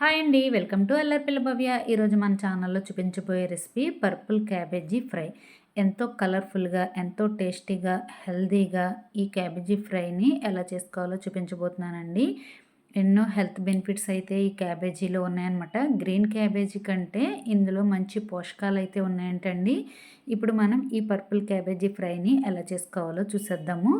Hi అండి. Welcome to ఎల్ఆర్పిల్ల భవ్య. ఈరోజు మన ఛానల్లో చూపించబోయే రెసిపీ పర్పుల్ క్యాబేజీ ఫ్రై. ఎంతో కలర్ఫుల్గా ఎంతో టేస్టీగా హెల్దీగా ఈ క్యాబేజీ ఫ్రైని ఎలా చేసుకోవాలో చూపించబోతున్నానండి. ఎన్నో హెల్త్ బెనిఫిట్స్ అయితే ఈ క్యాబేజీలో ఉన్నాయన్నమాట. గ్రీన్ క్యాబేజీ కంటే ఇందులో మంచి పోషకాలు అయితే ఉన్నాయంటండి. ఇప్పుడు మనం ఈ పర్పుల్ క్యాబేజీ ఫ్రైని ఎలా చేసుకోవాలో చూసేద్దాము.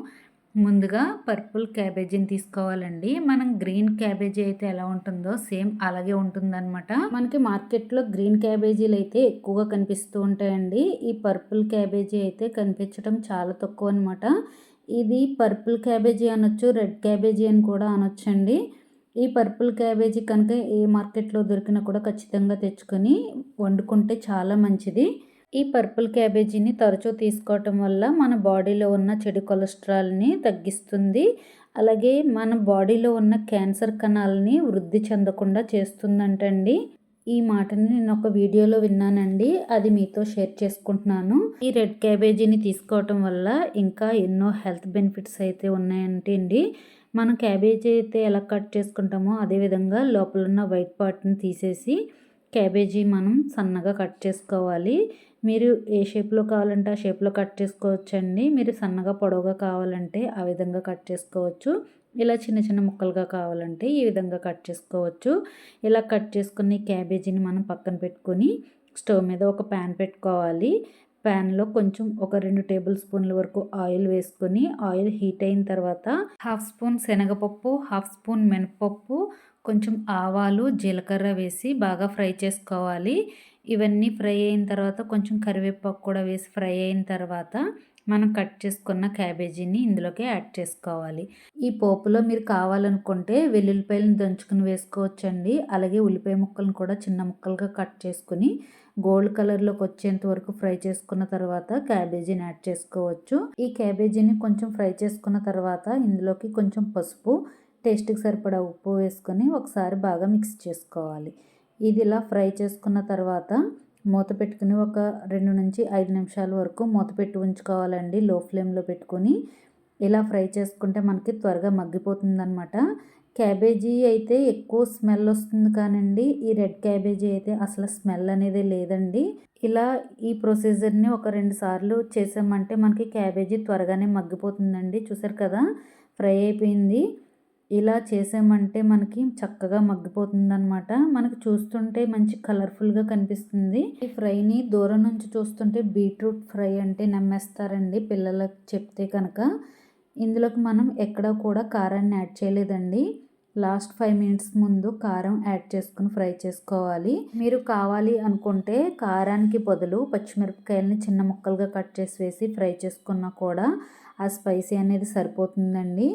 ముందుగా పర్పుల్ క్యాబేజీని తీసుకోవాలండి. మనం గ్రీన్ క్యాబేజీ అయితే ఎలా ఉంటుందో సేమ్ అలాగే ఉంటుందన్నమాట. మనకి మార్కెట్లో గ్రీన్ క్యాబేజీలు అయితే ఎక్కువగా కనిపిస్తూ ఉంటాయండి. ఈ పర్పుల్ క్యాబేజీ అయితే కనిపించడం చాలా తక్కువ అనమాట ఇది పర్పుల్ క్యాబేజీ అనొచ్చు రెడ్ క్యాబేజీ అని కూడా అనొచ్చండి. ఈ పర్పుల్ క్యాబేజీ కనుక ఏ మార్కెట్లో దొరికినా కూడా ఖచ్చితంగా తెచ్చుకొని వండుకుంటే చాలా మంచిది. ఈ పర్పుల్ క్యాబేజీని తరచూ తీసుకోవటం వల్ల మన బాడీలో ఉన్న చెడు కొలెస్ట్రాల్ని తగ్గిస్తుంది. అలాగే మన బాడీలో ఉన్న క్యాన్సర్ కణాలని వృద్ధి చెందకుండా చేస్తుందంటండి. ఈ మాటని నేను ఒక వీడియోలో విన్నానండి. అది మీతో షేర్ చేసుకుంటున్నాను. ఈ రెడ్ క్యాబేజీని తీసుకోవటం వల్ల ఇంకా ఎన్నో హెల్త్ బెనిఫిట్స్ అయితే ఉన్నాయంటే అండి. మనం క్యాబేజీ అయితే ఎలా కట్ చేసుకుంటామో అదేవిధంగా లోపల ఉన్న వైట్ పార్ట్ని తీసేసి క్యాబేజీ మనం సన్నగా కట్ చేసుకోవాలి. మీరు ఏ షేప్లో కావాలంటే ఆ షేప్లో కట్ చేసుకోవచ్చండి. మీరు సన్నగా పొడవుగా కావాలంటే ఆ విధంగా కట్ చేసుకోవచ్చు. ఇలా చిన్న చిన్న ముక్కలుగా కావాలంటే ఈ విధంగా కట్ చేసుకోవచ్చు. ఇలా కట్ చేసుకుని క్యాబేజీని మనం పక్కన పెట్టుకొని స్టవ్ మీద ఒక ప్యాన్ పెట్టుకోవాలి. ప్యాన్లో కొంచెం ఒక రెండు టేబుల్ స్పూన్ల వరకు ఆయిల్ వేసుకొని ఆయిల్ హీట్ అయిన తర్వాత హాఫ్ స్పూన్ శనగపప్పు హాఫ్ స్పూన్ మినపప్పు కొంచెం ఆవాలు జీలకర్ర వేసి బాగా ఫ్రై చేసుకోవాలి. ఇవన్నీ ఫ్రై అయిన తర్వాత కొంచెం కరివేపాకు కూడా వేసి ఫ్రై అయిన తర్వాత మనం కట్ చేసుకున్న క్యాబేజీని ఇందులోకి యాడ్ చేసుకోవాలి. ఈ పోపులో మీరు కావాలనుకుంటే వెల్లుల్లిపాయలను దంచుకుని వేసుకోవచ్చండి. అలాగే ఉల్లిపాయ ముక్కలను కూడా చిన్న ముక్కలుగా కట్ చేసుకుని గోల్డ్ కలర్లోకి వచ్చేంత వరకు ఫ్రై చేసుకున్న తర్వాత క్యాబేజీని యాడ్ చేసుకోవచ్చు. ఈ క్యాబేజీని కొంచెం ఫ్రై చేసుకున్న తర్వాత ఇందులోకి కొంచెం పసుపు టేస్ట్కి సరిపడా ఉప్పు వేసుకొని ఒకసారి బాగా మిక్స్ చేసుకోవాలి. ఇది ఇలా ఫ్రై చేసుకున్న తర్వాత మూత పెట్టుకుని ఒక రెండు నుంచి ఐదు నిమిషాల వరకు మూత పెట్టి ఉంచుకోవాలండి. లో ఫ్లేమ్లో పెట్టుకొని ఇలా ఫ్రై చేసుకుంటే మనకి త్వరగా మగ్గిపోతుందనమాట క్యాబేజీ అయితే ఎక్కువ స్మెల్ వస్తుంది కానండి. ఈ రెడ్ క్యాబేజీ అయితే అసలు స్మెల్ అనేది లేదండి. ఇలా ఈ ప్రొసీజర్ని ఒక రెండు సార్లు చేసామంటే మనకి క్యాబేజీ త్వరగానే మగ్గిపోతుందండి. చూసారు కదా? ఫ్రై అయిపోయింది. ఇలా చేసామంటే మనకి చక్కగా మగ్గిపోతుందనమాట మనకి చూస్తుంటే మంచి కలర్ఫుల్గా కనిపిస్తుంది. ఈ ఫ్రైని దూరం నుంచి చూస్తుంటే బీట్రూట్ ఫ్రై అంటే నమ్మేస్తారండి పిల్లలకు చెప్తే కనుక. ఇందులోకి మనం ఎక్కడ కూడా కారాన్ని యాడ్ చేయలేదండి. లాస్ట్ ఫైవ్ మినిట్స్ ముందు కారం యాడ్ చేసుకుని ఫ్రై చేసుకోవాలి. మీరు కావాలి అనుకుంటే కారానికి బదులు పచ్చిమిరపకాయలని చిన్న ముక్కలుగా కట్ చేసి వేసి ఫ్రై చేసుకున్నా కూడా ఆ స్పైసీ అనేది సరిపోతుందండి.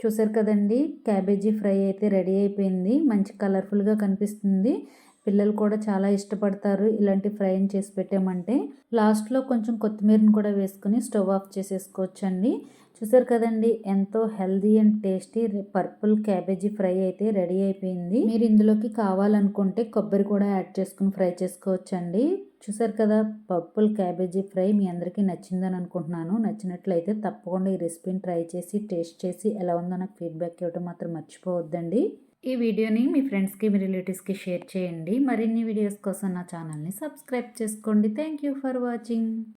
చూసారు కదండి క్యాబేజీ ఫ్రై అయితే రెడీ అయిపోయింది. మంచి కలర్ఫుల్గా కనిపిస్తుంది. పిల్లలు కూడా చాలా ఇష్టపడతారు ఇలాంటి ఫ్రైని చేసి పెట్టామంటే. లాస్ట్లో కొంచెం కొత్తిమీరని కూడా వేసుకుని స్టవ్ ఆఫ్ చేసేసుకోవచ్చండి. చూసారు కదండి ఎంతో healthy and tasty purple cabbage fry అయితే రెడీ అయిపోయింది. మీరు ఇందులోకి కావాలనుకుంటే కొబ్బరి కూడా యాడ్ చేసుకుని ఫ్రై చేసుకోవచ్చండి. చూసారు కదా పర్పుల్ క్యాబేజీ ఫ్రై మీ అందరికీ నచ్చిందని అనుకుంటున్నాను. నచ్చినట్లయితే తప్పకుండా ఈ రెసిపీని ట్రై చేసి టేస్ట్ చేసి ఎలా ఉందో నాకు ఫీడ్బ్యాక్ ఇవ్వడం మాత్రం మర్చిపోవద్దండి. ఈ వీడియోని మీ ఫ్రెండ్స్కి మీ రిలేటివ్స్కి షేర్ చేయండి. మరిన్ని వీడియోస్ కోసం నా ఛానల్ని సబ్స్క్రైబ్ చేసుకోండి. Thank you for watching.